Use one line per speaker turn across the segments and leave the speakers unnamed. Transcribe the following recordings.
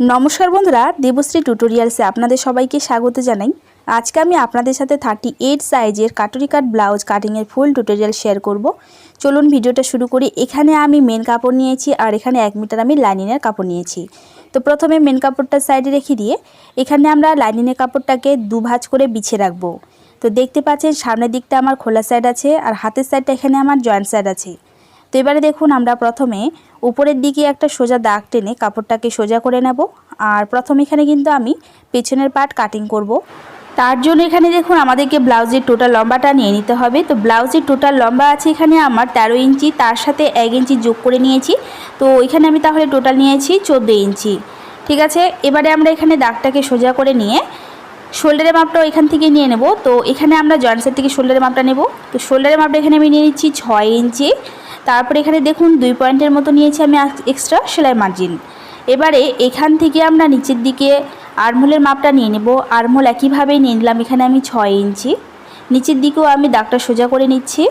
নমস্কার বন্ধুরা, দেবশ্রী টিউটোরিয়ালসে আপনাদের সবাইকে স্বাগত জানাই। আজকে আমি আপনাদের সাথে থার্টি এইট সাইজের কাটুরি কাট ব্লাউজ কাটিংয়ের ফুল টিউটোরিয়াল শেয়ার করব। চলুন ভিডিওটা শুরু করি। এখানে আমি মেন কাপড় নিয়েছি আর এখানে এক মিটার আমি লাইনিনের কাপড় নিয়েছি। তো প্রথমে মেন কাপড়টা সাইডে রেখে দিয়ে এখানে আমরা লাইনিনের কাপড়টাকে দুভাজ করে বিছিয়ে রাখব। তো দেখতে পাচ্ছেন, সামনের দিকটা আমার খোলা সাইড আছে আর হাতের সাইডটা এখানে আমার জয়েন্ট সাইড আছে। তো এবারে দেখুন আমরা প্রথমে উপরের দিকে একটা সোজা দাগ টেনে কাপড়টাকে সোজা করে নেব। আর প্রথম এখানে কিন্তু আমি পেছনের পার্ট কাটিং করব। তার জন্য এখানে দেখুন আমাদেরকে ব্লাউজের টোটাল লম্বাটা নিয়ে নিতে হবে। তো ব্লাউজের টোটাল লম্বা আছে এখানে আমার তেরো ইঞ্চি, তার সাথে এক ইঞ্চি যোগ করে নিয়েছি। তো এখানে আমি তাহলে টোটাল নিয়েছি চোদ্দ ইঞ্চি। ঠিক আছে? এবারে আমরা এখানে দাগটাকে সোজা করে নিয়ে শোল্ডারের মাপটাও এখান থেকে নিয়ে নেব। তো এখানে আমরা জয়েন্ট সাইড থেকে শোল্ডারের মাপটা নেব। তো শোল্ডারের মাপটা এখানে আমি নিয়ে নিচ্ছি ছয় ইঞ্চি। তারপরে এখানে দেখুন দুই পয়েন্টের মতো নিয়েছি আমি এক্সট্রা সেলাই মার্জিন এবারে এখান থেকে আমরা নিচের দিকে আরমোলের মাপটা নিয়ে নেব। আরমোল একইভাবেই নিয়ে নিলাম, এখানে আমি ছয় ইঞ্চি। নিচের দিকেও আমি দাগটা সোজা করে নিচ্ছি।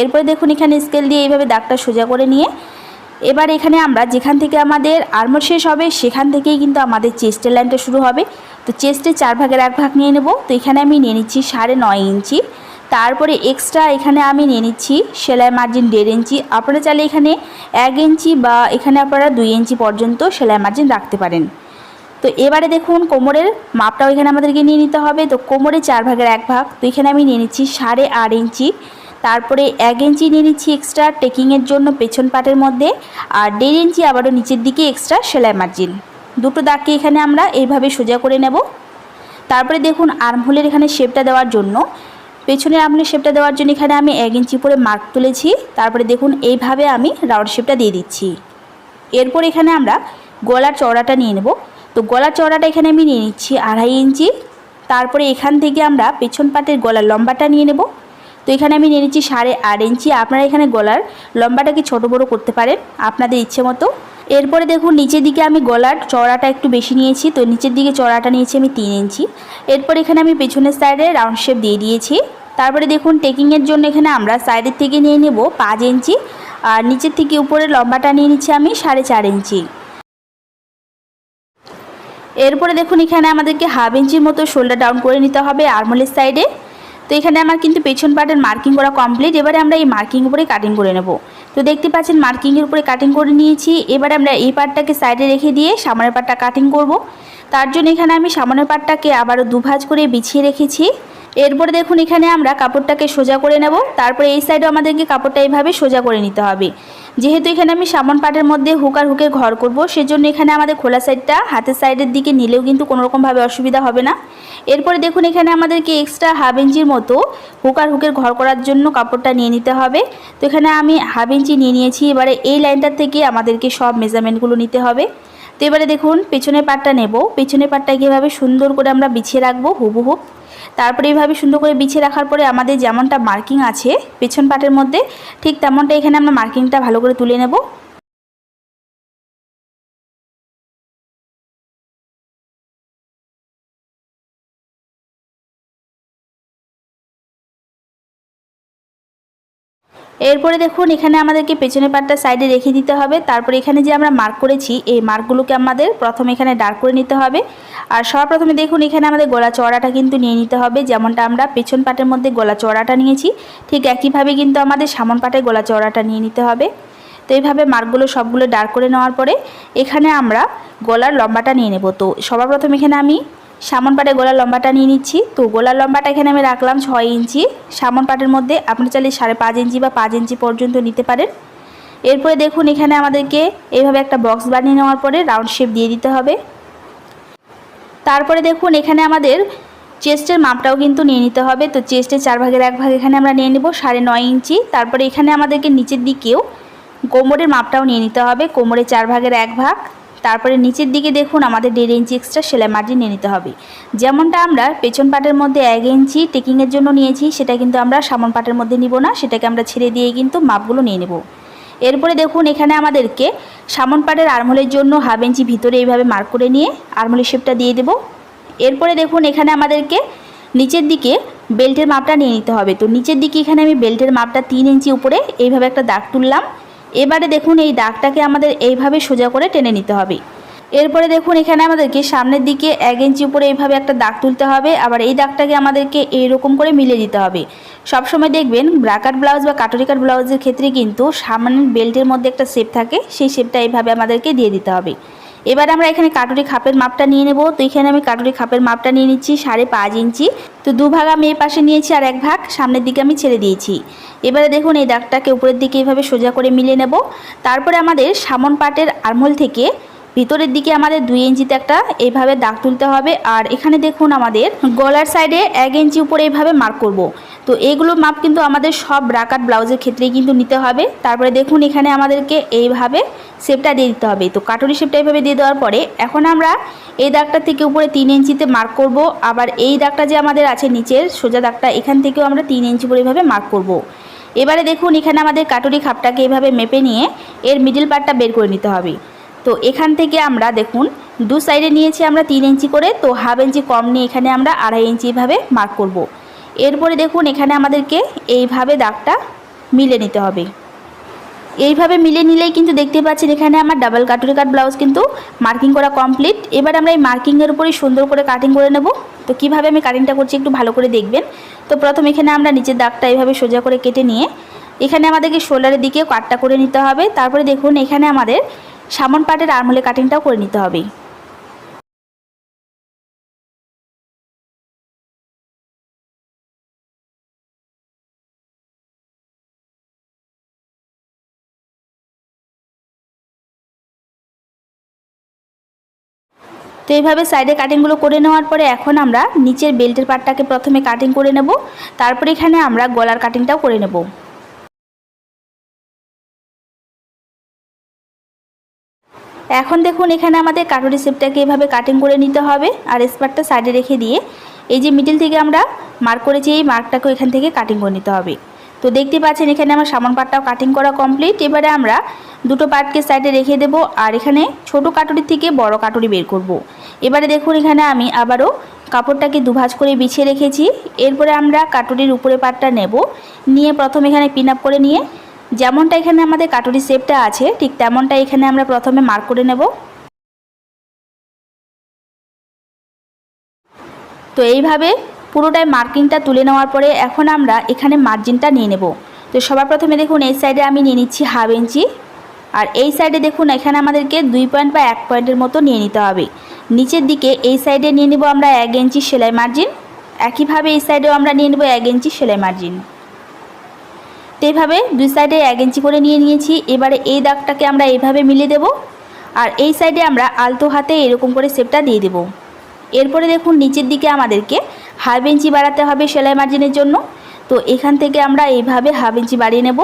এরপরে দেখুন এখানে স্কেল দিয়ে এইভাবে দাগটা সোজা করে নিয়ে। এবার এখানে আমরা যেখান থেকে আমাদের আর্মোল শেষ হবে, সেখান থেকেই কিন্তু আমাদের চেস্টের লাইনটা শুরু হবে। তো চেস্টে চার ভাগের এক ভাগ নিয়ে নেব। তো এখানে আমি নিয়ে নিচ্ছি সাড়ে নয় ইঞ্চি। তারপরে এক্সট্রা এখানে আমি নিয়ে নিচ্ছি সেলাই মার্জিন দেড় ইঞ্চি। আপনারা চাইলে এখানে এক ইঞ্চি বা এখানে আপনারা দুই ইঞ্চি পর্যন্ত সেলাই মার্জিন রাখতে পারেন। তো এবারে দেখুন কোমরের মাপটাও এখানে আমাদেরকে নিয়ে নিতে হবে। তো কোমরে চার ভাগের এক ভাগ। তো এখানে আমি নিয়ে নিচ্ছি সাড়ে আট ইঞ্চি। তারপরে এক ইঞ্চি নিয়ে নিচ্ছি এক্সট্রা টেকিংয়ের জন্য পেছন পাটের মধ্যে। আর দেড় ইঞ্চি আবারও নিচের দিকে এক্সট্রা সেলাই মার্জিন দুটো দাগকে এখানে আমরা এইভাবে সোজা করে নেব। তারপরে দেখুন আর্মহোলের এখানে শেপটা দেওয়ার জন্য। পেছনের আর্মহোলের শেপটা দেওয়ার জন্য এখানে আমি এক ইঞ্চি করে মার্ক তুলেছি। তারপরে দেখুন এইভাবে আমি রাউন্ড শেপটা দিয়ে দিচ্ছি। এরপর এখানে আমরা গলার চওড়াটা নিয়ে নেব। তো গলার চওড়াটা এখানে আমি নিয়ে নিচ্ছি আড়াই ইঞ্চি। তারপরে এখান থেকে আমরা পেছন পাটের গলার লম্বাটা নিয়ে নেব। তো এখানে আমি নিয়ে নিচ্ছি সাড়ে আট ইঞ্চি। আপনারা এখানে গলার লম্বাটাকে ছোট বড় করতে পারেন, আপনাদের ইচ্ছে মতো। এরপরে দেখুন, নিচের দিকে আমি গলার চড়াটা একটু বেশি নিয়েছি। তো নিচের দিকে চড়াটা নিয়েছি আমি তিন ইঞ্চি। এরপর এখানে আমি পেছনের সাইডে রাউন্ড শেপ দিয়ে দিয়েছি। তারপরে দেখুন টেকিংয়ের জন্য এখানে আমরা সাইডের থেকে নিয়ে নেব পাঁচ ইঞ্চি। আর নিচের থেকে উপরে লম্বাটা নিয়ে নিচ্ছি আমি সাড়ে চার ইঞ্চি। এরপরে দেখুন, এখানে আমাদেরকে হাফ ইঞ্চির মতো শোল্ডার ডাউন করে নিতে হবে আর্মলের সাইডে তো এখানে আমার কিন্তু পেছন পার্টের মার্কিং করা কমপ্লিট এবারে আমরা এই মার্কিং উপরে কাটিং করে নেব। তো দেখতে পাচ্ছেন মার্কিংয়ের উপরে কাটিং করে নিয়েছি। এবারে আমরা এই পার্টটাকে সাইডে রেখে দিয়ে সামনের পার্টটা কাটিং করব। তার জন্য এখানে আমি সামনের পার্টটাকে আবারও দুভাজ করে বিছিয়ে রেখেছি। এরপরে দেখুন এখানে আমরা কাপড়টাকে সোজা করে নেব। তারপরে এই সাইডেও আমাদেরকে কাপড়টা এইভাবে সোজা করে নিতে হবে। যেহেতু এখানে আমি সামন পাটের মধ্যে হুক আর হুকের ঘর করব, সেজন্য এখানে আমাদের খোলা সাইডটা হাতের সাইডের দিকে নিলেও কিন্তু কোনোরকমভাবে অসুবিধা হবে না। এরপরে দেখুন এখানে আমাদেরকে এক্সট্রা হাফ ইঞ্চির মতো হুক আর হুকের ঘর করার জন্য কাপড়টা নিয়ে নিতে হবে। তো এখানে আমি হাফ ইঞ্চি নিয়ে নিয়েছি। এবারে এই লাইনটার থেকে আমাদেরকে সব মেজারমেন্টগুলো নিতে হবে। তো এবারে দেখুন, পেছনের পাটটা নেব। পেছনের পাটটা কীভাবে সুন্দর করে আমরা বিছিয়ে রাখব হুবহু। তারপরে এইভাবে সুন্দর করে বিছিয়ে রাখার পরে আমাদের যেমনটা মার্কিং আছে, পেছন পাটের মধ্যে, ঠিক তেমনটা এখানে আমরা মার্কিংটা ভালো করে তুলে নেব। এরপরে দেখুন, এখানে আমাদেরকে পেছনের পাটটা সাইডে রেখে দিতে হবে। তারপরে এখানে যে আমরা মার্ক করেছি, এই মার্কগুলোকে আমাদের প্রথমে এখানে ডার্ক করে নিতে হবে। আর সর্বপ্রথমে দেখুন, এখানে আমাদের গলা চড়াটা কিন্তু নিয়ে নিতে হবে। যেমনটা আমরা পেছন পাটের মধ্যে গলা চড়াটা নিয়েছি, ঠিক একইভাবে কিন্তু আমাদের সামন পাটে গলা চড়াটা নিয়ে নিতে হবে। তো এইভাবে মার্কগুলো সবগুলো ডার্ক করে নেওয়ার পরে এখানে আমরা গলার লম্বাটা নিয়ে নেব। তো সবার প্রথম এখানে আমি সামন পাটে গোলার লম্বাটা নিয়ে নিচ্ছি। তো গোলার লম্বাটা এখানে আমি রাখলাম ছয় ইঞ্চি। সামন পাটের মধ্যে আপনি চাইলে সাড়ে পাঁচ ইঞ্চি বা পাঁচ ইঞ্চি পর্যন্ত নিতে পারেন। এরপরে দেখুন এখানে আমাদেরকে এইভাবে একটা বক্স বানিয়ে নেওয়ার পরে রাউন্ড শেপ দিয়ে দিতে হবে। তারপরে দেখুন এখানে আমাদের চেস্টের মাপটাও কিন্তু নিয়ে নিতে হবে। তো চেস্টের চার ভাগের এক ভাগ এখানে আমরা নিয়ে নেব সাড়ে নয় ইঞ্চি। তারপরে এখানে আমাদেরকে নিচের দিকেও কোমরের মাপটাও নিয়ে নিতে হবে। কোমরের চার ভাগের এক ভাগ তারপরে নিচের দিকে দেখুন আমাদের দেড় ইঞ্চি এক্সট্রা সেলাই মার্জিন নিয়ে নিতে হবে। যেমনটা আমরা পেছন পাটের মধ্যে এক ইঞ্চি টেকিংয়ের জন্য নিয়েছি, সেটা কিন্তু আমরা সামন পাটের মধ্যে নিব না, সেটাকে আমরা ছেড়ে দিয়ে কিন্তু মাপগুলো নিয়ে নেব। এরপরে দেখুন এখানে আমাদেরকে সামন পাটের আরমোলের জন্য হাফ ইঞ্চি ভিতরে এইভাবে মার্ক করে নিয়ে আরমোলের শেপটা দিয়ে দেব। এরপরে দেখুন এখানে আমাদেরকে নিচের দিকে বেল্টের মাপটা নিয়ে নিতে হবে। তো নিচের দিকে এখানে আমি বেল্টের মাপটা তিন ইঞ্চি উপরে এইভাবে একটা দাগ তুললাম। এবারে দেখুন এই দাগটাকে আমাদের এইভাবে সোজা করে টেনে নিতে হবে। এরপরে দেখুন এখানে আমাদেরকে সামনের দিকে এক ইঞ্চি উপরে এইভাবে একটা দাগ তুলতে হবে, আবার এই দাগটাকে আমাদেরকে এইরকম করে মিলে দিতে হবে। সবসময় দেখবেন ব্রাকাট ব্লাউজ বা কাটরি কাট ব্লাউজের ক্ষেত্রে কিন্তু সামনের বেল্টের মধ্যে একটা শেপ থাকে, সেই শেপটা এইভাবে আমাদেরকে দিয়ে দিতে হবে। এবার আমরা এখানে কাটুরি খাপের মাপটা নিয়ে নেব। তো এখানে আমি কাটুরি খাপের মাপটা নিয়ে নিচ্ছি সাড়ে পাঁচ ইঞ্চি। তো দু ভাগ আমি এই পাশে নিয়েছি আর এক ভাগ সামনের দিকে আমি ছেড়ে দিয়েছি। এবারে দেখুন এই দাগটাকে উপরের দিকে এইভাবে সোজা করে মিলে নেব। তারপরে আমাদের সামন পাটের আরমোল থেকে ভিতরের দিকে আমাদের দুই ইঞ্চিতে একটা এইভাবে দাগ তুলতে হবে। আর এখানে দেখুন আমাদের গলার সাইডে এক ইঞ্চি উপরে এইভাবে মার্ক করব। তো এইগুলোর মাপ কিন্তু আমাদের সব ব্রাকাট ব্লাউজের ক্ষেত্রেই কিন্তু নিতে হবে। তারপরে দেখুন এখানে আমাদেরকে এইভাবে শেপটা দিয়ে দিতে হবে। তো কাটুরি শেপটা এইভাবে দিয়ে দেওয়ার পরে এখন আমরা এই দাগটা থেকে উপরে তিন ইঞ্চিতে মার্ক করব। আবার এই দাগটা যে আমাদের আছে নিচের সোজা দাগটা, এখান থেকেও আমরা তিন ইঞ্চি উপরে এইভাবে মার্ক করব। এবারে দেখুন এখানে আমাদের কাটুরি খাপটাকে এভাবে মেপে নিয়ে এর মিডিল পার্টটা বের করে নিতে হবে। তো এখান থেকে আমরা দেখুন, দু সাইডে নিয়েছি আমরা তিন ইঞ্চি করে, তো হাফ ইঞ্চি কম নিয়ে এখানে আমরা আড়াই ইঞ্চি এভাবে মার্ক করব। এরপরে দেখুন, এখানে আমাদেরকে এইভাবে দাগটা মিলে নিতে হবে। এইভাবে মিলে নিলেই কিন্তু দেখতে পাচ্ছেন, এখানে আমার ডাবল কাটুরি কাট ব্লাউজ কিন্তু মার্কিং করা কমপ্লিট এবার আমরা এই মার্কিংয়ের উপরেই সুন্দর করে কাটিং করে নেব। তো কীভাবে আমি কাটিংটা করছি একটু ভালো করে দেখবেন। তো প্রথম এখানে আমরা নিচের দাগটা এইভাবে সোজা করে কেটে নিয়ে, এখানে আমাদেরকে শোল্ডারের দিকে কাটটা করে নিতে হবে। তারপরে দেখুন, এখানে আমাদের সামন পাটের আরমোলে কাটিংটাও করে নিতে হবে। তো এইভাবে সাইডে কাটিংগুলো করে নেওয়ার পরে এখন আমরা নিচের বেল্টের পাটটাকে প্রথমে কাটিং করে নেব। তারপরে এখানে আমরা গলার কাটিংটাও করে নেব। এখন দেখুন এখানে আমাদের কাটুরি শেপটাকে এভাবে কাটিং করে নিতে হবে আর স্পারটা সাইডে রেখে দিয়ে এই যে মিডিল থেকে আমরা মার্ক করেছি, এই মার্কটাকেও এখান থেকে কাটিং করে নিতে হবে। তো দেখতে পাচ্ছেন এখানে আমার সামন পাটটাও কাটিং করা কমপ্লিট এবারে আমরা দুটো পার্টকে সাইডে রেখে দেব আর এখানে ছোট কাটুরি থেকে বড় কাটুরি বের করব। এবারে দেখুন এখানে আমি আবারও কাপড়টাকে দুভাজ করে বিছিয়ে রেখেছি। এরপরে আমরা কাটুরির উপরে পাটটা নেব। নিয়ে প্রথম এখানে পিন আপ করে নিয়ে যেমনটা এখানে আমাদের কাটুরি শেপটা আছে, ঠিক তেমনটা এখানে আমরা প্রথমে মার্ক করে নেব। তো এইভাবে পুরোটাই মার্কিংটা তুলে নেওয়ার পরে এখন আমরা এখানে মার্জিনটা নিয়ে নেব। তো সবার প্রথমে দেখুন, এই সাইডে আমি নিয়ে নিচ্ছি হাফ ইঞ্চি আর এই সাইডে দেখুন, এখানে আমাদেরকে দুই পয়েন্ট বা এক পয়েন্টের মতো নিয়ে নিতে হবে। নিচের দিকে এই সাইডে নিয়ে নেব আমরা এক ইঞ্চি সেলাই মার্জিন একইভাবে এই সাইডেও আমরা নিয়ে নেব এক ইঞ্চি সেলাই মার্জিন তো এইভাবে দুই সাইডে এক ইঞ্চি করে নিয়ে নিয়েছি। এবারে এই দাগটাকে আমরা এইভাবে মিলিয়ে দেব। আর এই সাইডে আমরা আলতো হাতে এরকম করে শেপটা দিয়ে দেব। এরপরে দেখুন নিচের দিকে আমাদেরকে হাফ ইঞ্চি বাড়াতে হবে সেলাই মার্জিনের জন্য। তো এখান থেকে আমরা এইভাবে হাফ ইঞ্চি বাড়িয়ে নেব।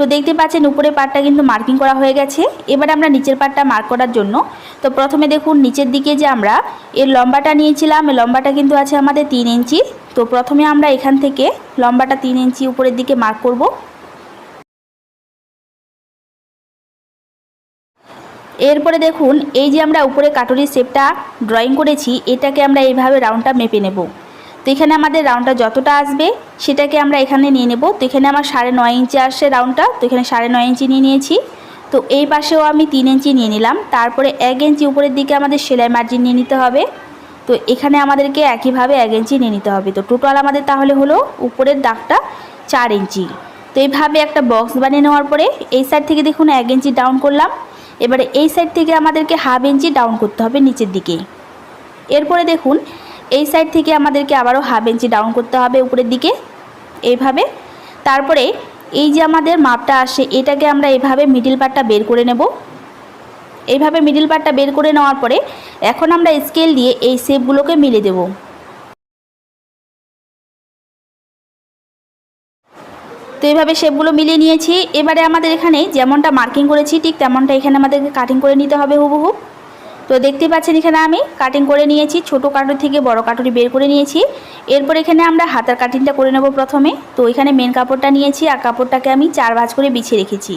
তো দেখতে পাচ্ছেন উপরের পার্টটা কিন্তু মার্কিং করা হয়ে গেছে। এবার আমরা নিচের পার্টটা মার্ক করার জন্য। তো প্রথমে দেখুন, নিচের দিকে যে আমরা এর লম্বাটা নিয়েছিলাম লম্বাটা কিন্তু আছে আমাদের তিন ইঞ্চি। তো প্রথমে আমরা এখান থেকে লম্বাটা তিন ইঞ্চি উপরের দিকে মার্ক করব। এরপরে দেখুন, এই যে আমরা উপরে কাটুরির শেপটা ড্রয়িং করেছি, এটাকে আমরা এইভাবে রাউন্ডটা মেপে নেব। তো এখানে আমাদের রাউন্ডটা যতটা আসবে, সেটাকে আমরা এখানে নিয়ে নেব। তো এখানে আমার সাড়ে নয় ইঞ্চি আসছে রাউন্ডটা তো এখানে সাড়ে নয় ইঞ্চি নিয়ে নিয়েছি। তো এই পাশেও আমি তিন ইঞ্চি নিয়ে নিলাম। তারপরে এক ইঞ্চি উপরের দিকে আমাদের সেলাই মার্জিন নিয়ে নিতে হবে। তো এখানে আমাদেরকে একইভাবে এক ইঞ্চি নিয়ে নিতে হবে। তো টোটাল আমাদের তাহলে হলো উপরের দাগটা চার ইঞ্চি। তো এইভাবে একটা বক্স বানিয়ে নেওয়ার পরে এই সাইড থেকে দেখুন এক ইঞ্চি ডাউন করলাম। এবারে এই সাইড থেকে আমাদেরকে হাফ ইঞ্চি ডাউন করতে হবে নিচের দিকে। এরপরে দেখুন এই সাইড থেকে আমাদেরকে আবারও হাফ ইঞ্চি ডাউন করতে হবে উপরের দিকে, এইভাবে। তারপরে এই যে আমাদের মাপটা আসে, এটাকে আমরা এভাবে মিডিল পার্টটা বের করে নেব। এইভাবে মিডিল পার্টটা বের করে নেওয়ার পরে এখন আমরা স্কেল দিয়ে এই শেপগুলোকে মিলে দেব। তো এইভাবে শেপগুলো মিলিয়ে নিয়েছি। এবারে আমাদের এখানে যেমনটা মার্কিং করেছি, ঠিক তেমনটা এখানে আমাদেরকে কাটিং করে নিতে হবে হুবহু। তো দেখতে পাচ্ছেন এখানে আমি কাটিং করে নিয়েছি, ছোট কাটুরি থেকে বড় কাটুরি বের করে নিয়েছি। এরপর এখানে আমরা হাতার কাটিংটা করে নেব প্রথমে। তো এখানে মেন কাপড়টা নিয়েছি আর কাপড়টাকে আমি চার ভাঁজ করে বিছিয়ে রেখেছি।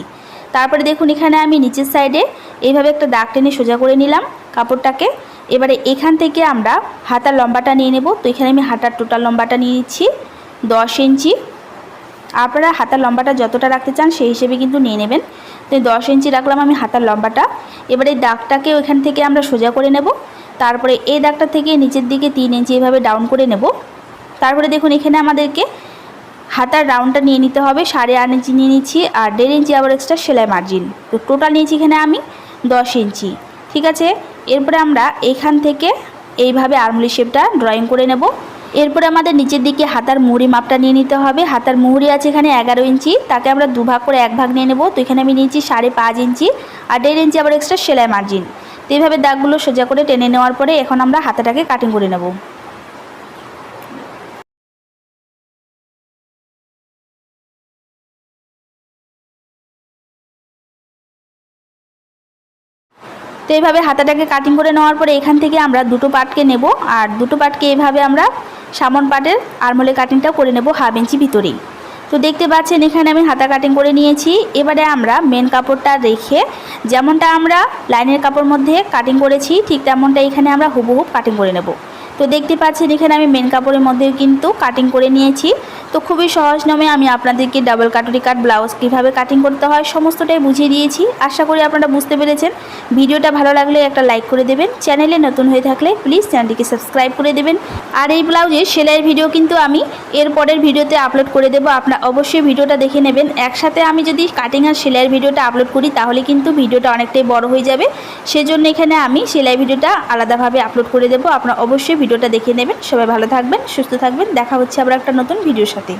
তারপরে দেখুন এখানে আমি নিচের সাইডে এইভাবে একটা দাগ টেনে সোজা করে নিলাম কাপড়টাকে। এবারে এখান থেকে আমরা হাতার লম্বাটা নিয়ে নেব। তো এখানে আমি হাতার টোটাল লম্বাটা নিয়ে নিচ্ছি, দশ ইঞ্চি। আপনারা হাতার লম্বাটা যতটা রাখতে চান সেই হিসেবে কিন্তু নিয়ে নেবেন। তো দশ ইঞ্চি রাখলাম আমি হাতার লম্বাটা। এবার দাগটাকে ওইখান থেকে আমরা সোজা করে নেব। তারপরে এই দাগটা থেকে নিচের দিকে তিন ইঞ্চি এভাবে ডাউন করে নেব। তারপরে দেখুন এখানে আমাদেরকে হাতার রাউন্ডটা নিয়ে নিতে হবে। সাড়ে আট ইঞ্চি নিয়ে নিচ্ছি আর দেড় ইঞ্চি আবার এক্সট্রা সেলাই মার্জিন তো টোটাল নিয়েছি এখানে আমি দশ ইঞ্চি। ঠিক আছে? এরপরে আমরা এখান থেকে এইভাবে আর্মলি শেপটা ড্রয়িং করে নেব। এরপরে আমাদের নিচের দিকে হাতার মুহুরি মাপটা নিয়ে নিতে হবে। হাতার মুহুরি আছে এখানে এগারো ইঞ্চি, তাকে আমরা দুভাগ করে এক ভাগ নিয়ে নেব। তো এখানে আমি নিয়েছি সাড়ে পাঁচ ইঞ্চি আর দেড় ইঞ্চি আবার এক্সট্রা সেলাই মার্জিন তো এইভাবে দাগগুলো সোজা করে টেনে নেওয়ার পরে এখন আমরা হাতাটাকে কাটিং করে নেব। তো এইভাবে হাতাটাকে কাটিং করে নেওয়ার পরে এখান থেকে আমরা দুটো পার্টকে নেব। আর দুটো পার্টকে এইভাবে আমরা সামন পাটের আরমোলে কাটিংটা করে নেব হাফ ইঞ্চি ভিতরেই। তো দেখতে পাচ্ছেন, এখানে আমি হাতা কাটিং করে নিয়েছি। এবারে আমরা মেন কাপড়টা রেখে যেমনটা আমরা লাইনের কাপড় মধ্যে কাটিং করেছি, ঠিক তেমনটা এখানে আমরা হুবহুব কাটিং করে নেব। তো দেখতে পাচ্ছেন, এখানে আমি মেন কাপড়ের মধ্যে কিন্তু কাটিং করে নিয়েছি। তো খুবই সহজ নামে আমি আপনাদেরকে ডাবল কাটুরি কাট ব্লাউজ কীভাবে কাটিং করতে হয় সমস্তটাই বুঝিয়ে দিয়েছি। আশা করি আপনারা বুঝতে পেরেছেন। ভিডিওটা ভালো লাগলে একটা লাইক করে দেবেন। চ্যানেলে নতুন হয়ে থাকলে প্লিজ চ্যানেলটিকে সাবস্ক্রাইব করে দেবেন। আর এই ব্লাউজের সেলাইয়ের ভিডিও কিন্তু আমি এর পরের ভিডিওতে আপলোড করে দেবো। আপনার অবশ্যই ভিডিওটা দেখে নেবেন। একসাথে আমি যদি কাটিং আর সেলাইয়ের ভিডিওটা আপলোড করি, তাহলে কিন্তু ভিডিওটা অনেকটাই বড় হয়ে যাবে। সেজন্য এখানে আমি সেলাই ভিডিওটা আলাদাভাবে আপলোড করে দেবো। আপনারা অবশ্যই ভিডিওটা দেখে নেবেন। সবাই ভালো থাকবেন, সুস্থ থাকবেন। দেখা হচ্ছে আবার একটা নতুন ভিডিওর সাথে।